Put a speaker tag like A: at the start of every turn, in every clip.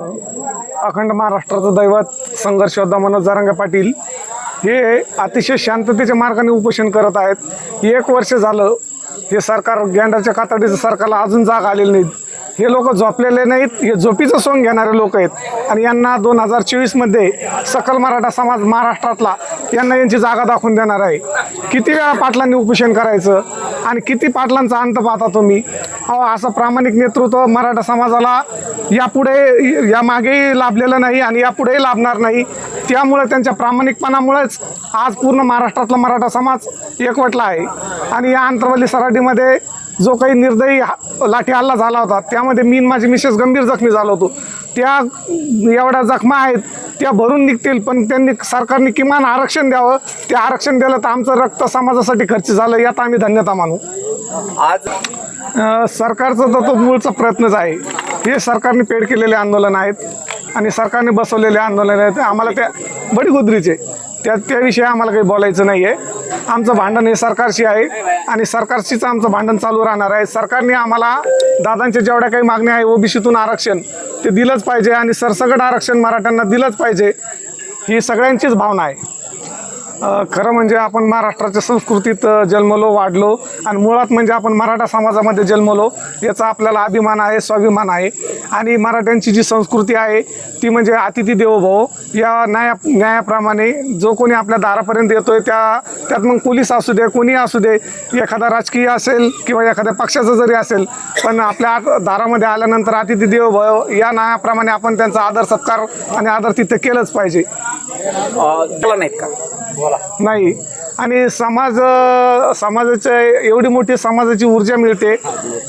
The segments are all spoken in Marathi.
A: अखंड महाराष्ट्राचं दैवत संघर्षोद्धा मनोज जारंगे पाटील हे अतिशय शांततेच्या मार्गाने उपोषण करत आहेत. एक वर्ष झालं हे सरकार गँडाच्या कातडीचं सरकारला अजून जाग आलेली नाहीत. हे लोक झोपलेले नाहीत हे झोपीचं सोंग घेणारे लोक आहेत. आणि यांना दोन हजार चोवीसमध्ये सकल मराठा समाज महाराष्ट्रातला यांना यांची जागा दाखवून देणार आहे. किती वेळा पाटलांनी उपोषण करायचं आणि किती पाटलांचा अंत पाहता तुम्ही? असं प्रामाणिक नेतृत्व मराठा समाजाला यापुढे यामागेही लाभलेलं नाही आणि यापुढेही लाभणार नाही. त्यामुळे त्यांच्या प्रामाणिकपणामुळेच आज पूर्ण महाराष्ट्रातला मराठा समाज एकवटला आहे. आणि या आंतरवली सराटीमध्ये जो काही निर्दयी लाठी हल्ला झाला होता त्यामध्ये मी माझी मिसेस गंभीर जखमी झालो होतो. त्या एवढ्या जखमा आहेत त्या भरून निघतील पण त्यांनी सरकारने किमान आरक्षण द्यावं. ते आरक्षण दिलं तर आमचं रक्त समाजासाठी खर्च झालं यात आम्ही धन्यता मानू.
B: आज
A: सरकारचा तर तो मूळचा प्रयत्नच आहे. हे सरकारने पेड केलेले आंदोलन आहेत आणि सरकारने बसवलेले आंदोलन आहेत. आम्हाला त्या बडीगुद्रीचे त्या त्याविषयी आम्हाला काही बोलायचं नाही आहे आमचं भांडण हे सरकारशी आहे आणि सरकारशीच आमचं भांडण चालू राहणार आहे. सरकारने आम्हाला दादांच्या जेवढ्या काही मागण्या आहे ओबीसीतून आरक्षण ते दिलंच पाहिजे आणि सरसकट आरक्षण मराठ्यांना दिलंच पाहिजे ही सगळ्यांचीच भावना आहे. खरं म्हणजे आपण महाराष्ट्राच्या संस्कृतीत जन्मलो वाढलो आणि मुळात म्हणजे आपण मराठा समाजामध्ये जन्मलो याचा आपल्याला अभिमान आहे स्वाभिमान आहे. आणि मराठ्यांची जी संस्कृती आहे ती म्हणजे अतिथी देवोभव. या न्याया न्यायाप्रमाणे जो कोणी आपल्या दारापर्यंत येतोय त्या त्यात मग पोलीस असू दे कोणी असू दे एखादा राजकीय असेल किंवा एखाद्या पक्षाचं जरी असेल पण आपल्या दारामध्ये आल्यानंतर अतिथी देवोभव या न्यायाप्रमाणे आपण त्यांचा आदर सत्कार आणि आदर तिथे केलंच पाहिजे.
B: नाहीत का?
A: नाही. आणि समाज समाजाच्या एवढी मोठी समाजाची ऊर्जा मिळते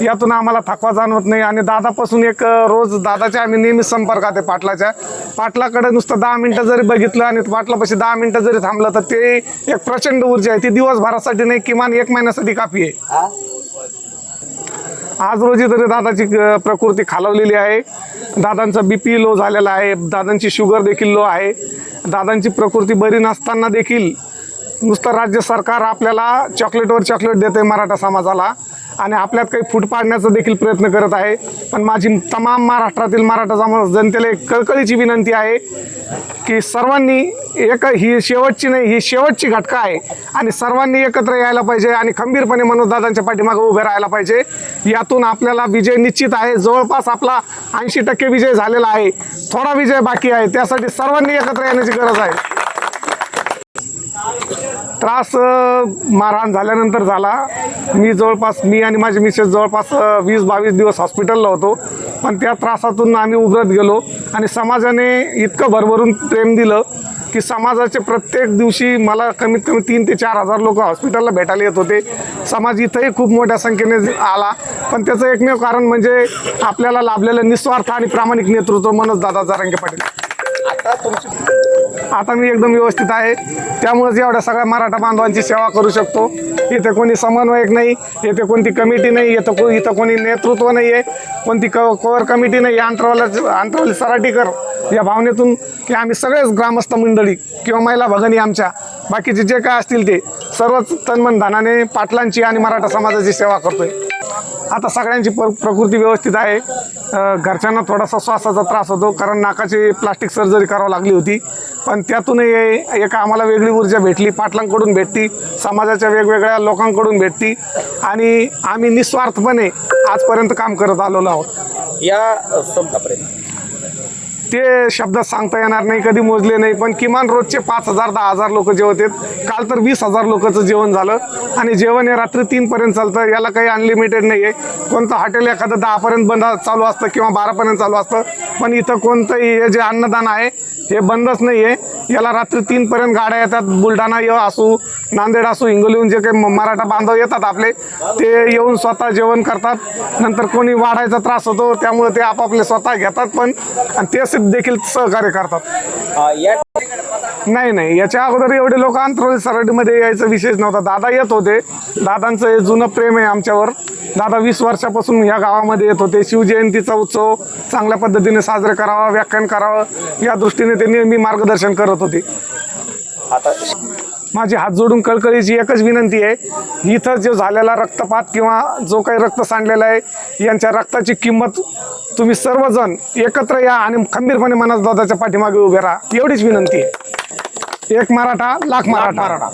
A: यातून आम्हाला थकवा जाणवत नाही. आणि दादापासून एक रोज दादाच्या आम्ही नेहमीच संपर्कात आहे पाटलाच्या. पाटलाकडे नुसतं दहा मिनटं जरी बघितलं आणि पाटलापाशी दहा मिनटं जरी थांबलं तर ते एक प्रचंड ऊर्जा आहे. ती दिवसभरासाठी नाही किमान एक महिन्यासाठी काफी आहे. आज रोजी तरी दादाची प्रकृती खालवलेली आहे. दादांचा बी पी लो झालेला आहे. दादांची शुगर देखील लो आहे. दादांची प्रकृती बरी नसताना देखील नुसतं राज्य सरकार आपल्याला चॉकलेटवर चॉकलेट देते मराठा समाजाला आणि आपल्यात काही फूट पाडण्याचा देखील प्रयत्न करत आहे. पण माझी तमाम महाराष्ट्रातील मराठा समाज जनतेला एक कळकळीची विनंती आहे की सर्वांनी एक ही शेवटची नाही ही शेवटची घटका आहे आणि सर्वांनी एकत्र यायला पाहिजे आणि खंबीरपणे मनोजदादांच्या पाठीमागं उभे राहायला पाहिजे. यातून आपल्याला विजय निश्चित आहे. जवळपास आपला ऐंशी टक्के विजय झालेला आहे. थोडा विजय बाकी आहे. त्यासाठी सर्वांनी एकत्र येण्याची गरज आहे. त्रास मारहाण झाल्यानंतर झाला. मी जवळपास मी आणि माझी मिसेस जवळपास वीस बावीस दिवस हॉस्पिटलला होतो. पण त्या त्रासातून आम्ही उभरत गेलो आणि समाजाने इतकं भरभरून प्रेम दिलं. की समाजाचे प्रत्येक दिवशी मला कमीत कमी तीन ते चार हजार लोक हॉस्पिटलला भेटायला येत होते. समाज इथंही खूप मोठ्या संख्येने आला. पण त्याचं एकमेव कारण म्हणजे आपल्याला लाभलेलं निस्वार्थ आणि प्रामाणिक नेतृत्व मनोज दादा जारंगे पाटील.
B: आता तुमची
A: आता मी एकदम व्यवस्थित आहे. त्यामुळेच एवढ्या सगळ्या मराठा बांधवांची सेवा करू शकतो. इथे कोणी समन्वयक नाही इथे कोणती कमिटी नाही इथं को इथं कोणी नेतृत्व नाही आहे कोणती क कोअर कमिटी नाही अंतरावला अंतरावली सराटीकर. या भावनेतून की आम्ही सगळेच ग्रामस्थ मंडळी किंवा महिला भगनी आमच्या बाकीचे जे काय असतील ते सर्वच तन्मन धनाने पाटलांची आणि मराठा समाजाची सेवा करतोय. आता सगळ्यांची प्र प्रकृती व्यवस्थित आहे. घरच्यांना थोडासा श्वासाचा त्रास होतो कारण नाकाची प्लास्टिक सर्जरी करावी लागली होती. पण त्यातूनही एक आम्हाला वेगळी ऊर्जा भेटली. पाटलांकडून भेटती समाजाच्या वेगवेगळ्या लोकांकडून भेटती आणि आम्ही निस्वार्थपणे आजपर्यंत काम करत आलेलो आहोत.
B: या संपापर्यंत
A: ते शब्द सांगता येणार नाही कधी मोजले नाही पण किमान रोजचे पाच हजार दहा हजार लोक जेवत आहेत. काल तर वीस हजार लोकांचं जेवण झालं आणि जेवण हे रात्री तीनपर्यंत चालतं याला काही अनलिमिटेड नाही आहे कोणतं हॉटेल एखादं दहापर्यंत बंद चालू असतं किंवा बारापर्यंत चालू असतं पण इथं कोणतंही हे जे अन्नदान आहे हे बंदच नाही आहे याला रात्री तीनपर्यंत गाड्या येतात बुलढाणा येऊ असू नांदेड असू हिंगोलीहून जे काही मराठा बांधव येतात आपले ते येऊन स्वतः जेवण करतात. नंतर कोणी वाढायचा त्रास होतो त्यामुळे ते आपापले स्वतः घेतात पण आणि ते देखील सहकार्य करतात. नाही नाही याच्या अगोदर एवढे लोक अंतरोली सराटीमध्ये यायचा विशेष नव्हता. दादा येत होते. दादांचं हे जुनं प्रेम आहे आमच्यावर. दादा वीस वर्षापासून या गावामध्ये येत होते. शिवजयंतीचा उत्सव चांगल्या पद्धतीने साजरा करावा व्याख्यान करावं या दृष्टीने ते नेहमी मार्गदर्शन करत होते.
B: आता
A: माझी हात जोडून कळकळीची एकच विनंती आहे इथं जो झालेला रक्तपात किंवा जो काही रक्त सांडलेला आहे यांच्या रक्ताची किंमत तुम्ही सर्वजण एकत्र या आणि खंबीरपणे मनास दादाच्या पाठीमागे उभे राहा. एवढीच विनंती आहे. एक मराठा लाख मराठा.